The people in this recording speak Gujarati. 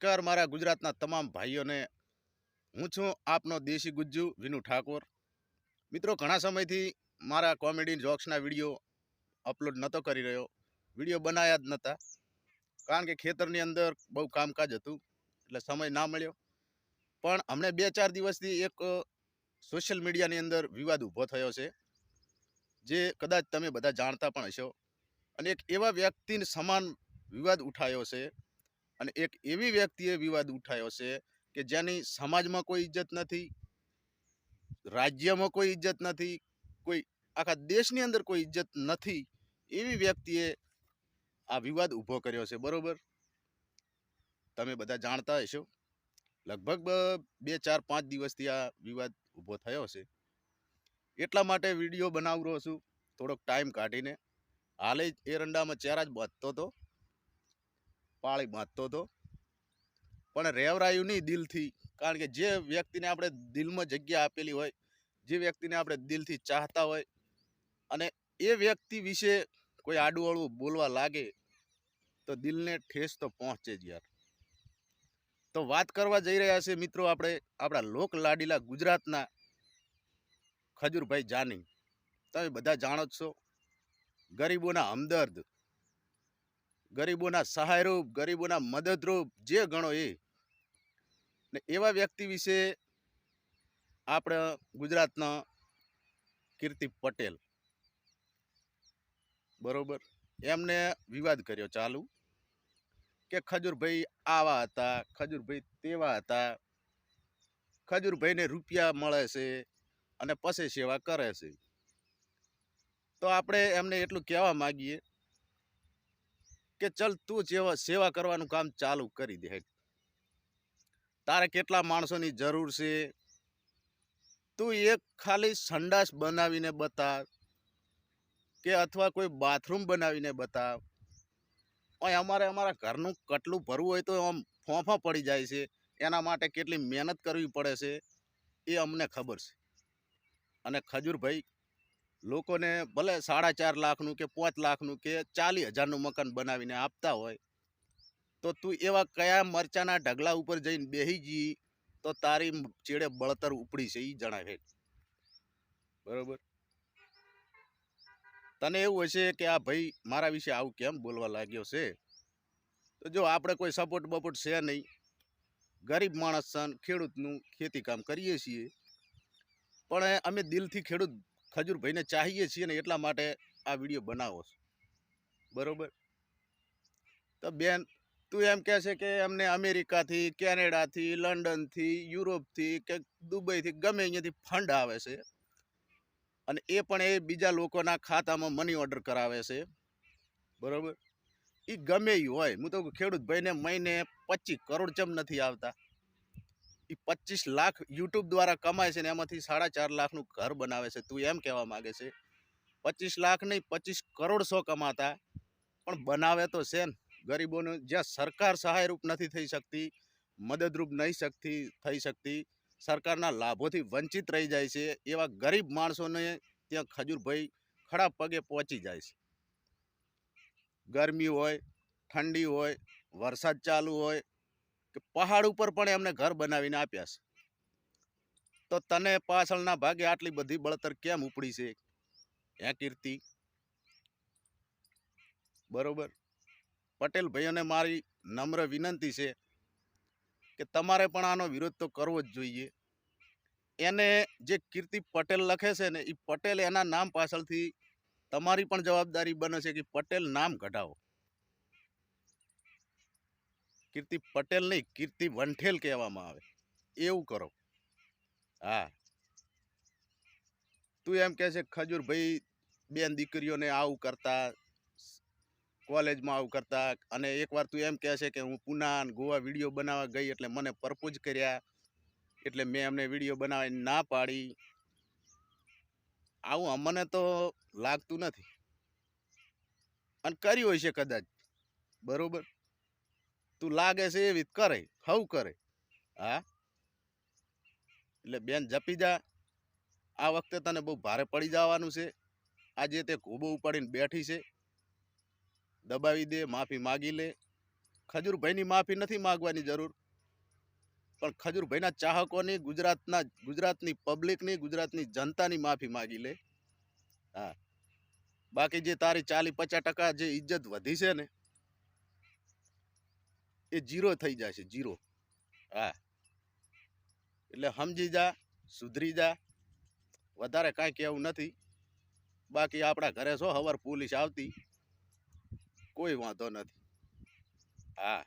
નમસ્કાર, મારા ગુજરાતના તમામ ભાઈઓને. હું છું આપનો દેશી ગુજ્જુ વિનુ ઠાકોર. મિત્રો, ઘણા સમયથી મારા કોમેડી જોક્સના વીડિયો અપલોડ નહોતો કરી રહ્યો. વીડિયો બનાવ્યા જ નહોતા કારણ કે ખેતરની અંદર બહુ કામકાજ હતું, એટલે સમય ના મળ્યો. પણ હમણે બે ચાર દિવસથી એક સોશિયલ મીડિયાની અંદર વિવાદ ઊભો થયો છે, જે કદાચ તમે બધા જાણતા પણ હશો. અને એક એવા વ્યક્તિને સમાન વિવાદ ઉઠાયો છે અને એક એવી વ્યક્તિએ વિવાદ ઉઠાવ્યો છે કે જેની સમાજમાં કોઈ ઇજ્જત નથી, રાજ્યમાં કોઈ ઇજ્જત નથી, કોઈ આખા દેશની અંદર કોઈ ઇજ્જત નથી, એવી વ્યક્તિએ આ વિવાદ ઊભો કર્યો છે. બરાબર? તમે બધા જાણતા હશો. લગભગ બ- ચાર, પાંચ દિવસથી આ વિવાદ ઊભો થયો છે. એટલા માટે વીડિયો બનાવ રહ્યો છું. થોડોક ટાઈમ કાઢીને. હાલે એરંડામાં ચહેરા જ બાંધતો હતો પાળી બાંધતો હતો. પણ રેવરાયું નહીં દિલથી, કારણ કે જે વ્યક્તિને આપણે દિલમાં જગ્યા આપેલી હોય, જે વ્યક્તિને આપણે દિલથી ચાહતા હોય, અને એ વ્યક્તિ વિશે કોઈ આડું બોલવા લાગે, તો દિલને ઠેસ તો પહોંચે જ યાર. તો વાત કરવા જઈ રહ્યા છે મિત્રો આપણે, આપણા લોક લાડીલા ગુજરાતના ખજૂરભાઈ જાની તમે બધા જાણો જ છો, ગરીબોના હમદર્દ ગરીબોના સહાયરૂપ, ગરીબોના મદદરૂપ, જે ગણો એ. ને એવા વ્યક્તિ વિશે આપણે ગુજરાતના કીર્તિ પટેલ. બરોબર? એમને વિવાદ કર્યો ચાલુ કે ખજૂરભાઈ આવા હતા, ખજૂરભાઈ તેવા હતા. ખજૂરભાઈને રૂપિયા મળે છે અને પછી સેવા કરે છે. તો આપણે એમને એટલું કહેવા માગીએ કે ચલ તું જેવા, સેવા કરવાનું કામ ચાલુ કરી દે તારે કેટલા માણસોની જરૂર છે? તું એક ખાલી સંડાસ બનાવીને બતાવ કે અથવા કોઈ બાથરૂમ બનાવીને બતાવ. અહીં અમારે અમારા ઘરનું કટલું ભરવું હોય તો આમ ફોંફા પડી જાય છે. એના માટે કેટલી મહેનત કરવી પડે છે? એ અમને ખબર છે. અને ખજૂરભાઈ લોકોને ભલે સાડા ચાર લાખનું કે પાંચ લાખનું કે ચાલીસ હજારનું મકાન બનાવીને આપતા હોય, તો તું એવા કયા મરચાના ઢગલા ઉપર જઈને બેસી જઈ તો તારી ચેડે બળતર ઉપડી છે એ જણાવે. બરોબર? તને એવું હશે કે આ ભાઈ મારા વિશે આવું કેમ બોલવા લાગ્યો છે? તો જો આપણે કોઈ સપોર્ટ બપોર્ટ છે નહીં. ગરીબ માણસ સન ખેડૂતનું ખેતી કામ કરીએ છીએ. પણ અમે દિલથી ખેડૂત ખજૂરભાઈને ચાહીએ છીએ ને એટલા માટે આ વીડિયો બનાવો છો. બરાબર? તો બેન, તું એમ કહે છે કે એમને અમેરિકાથી, કેનેડાથી, લંડનથી, યુરોપથી કે દુબઈથી ગમે અહીંયાથી ફંડ આવે છે અને એ પણ એ બીજા લોકોના ખાતામાં મની ઓર્ડર કરાવે છે. બરાબર? એ ગમે એ હોય. હું તો ખેડૂત ભાઈને મહિને પચીસ કરોડ ચમ નથી આવતા. એ પચીસ લાખ યુટ્યુબ દ્વારા કમાય છે ને એમાંથી સાડા ચાર લાખનું ઘર બનાવે છે. તું એમ કહેવા માંગે છે પચીસ લાખ નહીં પચીસ કરોડ સો કમાતા, પણ બનાવે તો છે ને. ગરીબોને જ્યાં સરકાર સહાયરૂપ નથી થઈ શકતી, મદદરૂપ નહીં શકતી, થઈ શકતી, સરકારના લાભોથી વંચિત રહી જાય છે, એવા ગરીબ માણસોને ત્યાં ખજૂરભાઈ ખડા પગે પહોંચી જાય છે. ગરમી હોય, ઠંડી હોય, વરસાદ ચાલુ હોય કે પહાડ ઉપર પણ એમને ઘર બનાવીને આપ્યા છે. તો તને પાછળના ભાગે આટલી બધી બળતર કેમ ઉપડી છે? હે કીર્તિ? બરોબર. પટેલ ભાઈઓને મારી નમ્ર વિનંતી છે કે તમારે પણ આનો વિરોધ તો કરવો જ જોઈએ. એને જે કીર્તિ પટેલ લખે છે ને એ પટેલ એના નામ પાછળથી તમારી પણ જવાબદારી બને છે કે પટેલ નામ કઢાવો કીર્તિ પટેલ નહીં, કીર્તિ વંઠેલ કહેવામાં આવે. એવું કરો. હા. તું એમ કહે છે, ખજૂરભાઈ, બેન દીકરીઓને આવું કરતા, કોલેજમાં આવું કરતા. અને એકવાર તું એમ કહે છે કે, હું પુના ગોવા વીડિયો બનાવવા ગઈ એટલે મને પરપોઝ કર્યા, એટલે મેં એમને વીડિયો બનાવીને ના પાડી. આવું અમને તો લાગતું નથી. અને કર્યું હશે કદાચ. બરોબર? તું લાગે છે એવી કરે, હવ કરે. હા? એટલે બેન જપી જા. આ વખતે તને બહુ ભારે પડી જવાનું છે. આજે તે ખૂબ ઉપાડીને બેઠી છે. દબાવી દે, માફી માગી લે. ખજૂરભાઈની માફી નથી માગવાની જરૂર. પણ ખજૂરભાઈના ચાહકોની, ગુજરાતના, ગુજરાતની પબ્લિકની, ગુજરાતની જનતાની માફી માગી લે. હા. બાકી જે તારી ચાલી પચાસ ટકા જે ઇજ્જત વધી છે ને એ જીરો થઈ જશે જીરો હા. એટલે સમજી જા, સુધરી જા. વધારે કાંઈ કહેવું નથી. બાકી આપણા ઘરે છો હવાર પોલીસ આવતી? કોઈ વાંધો નથી. હા.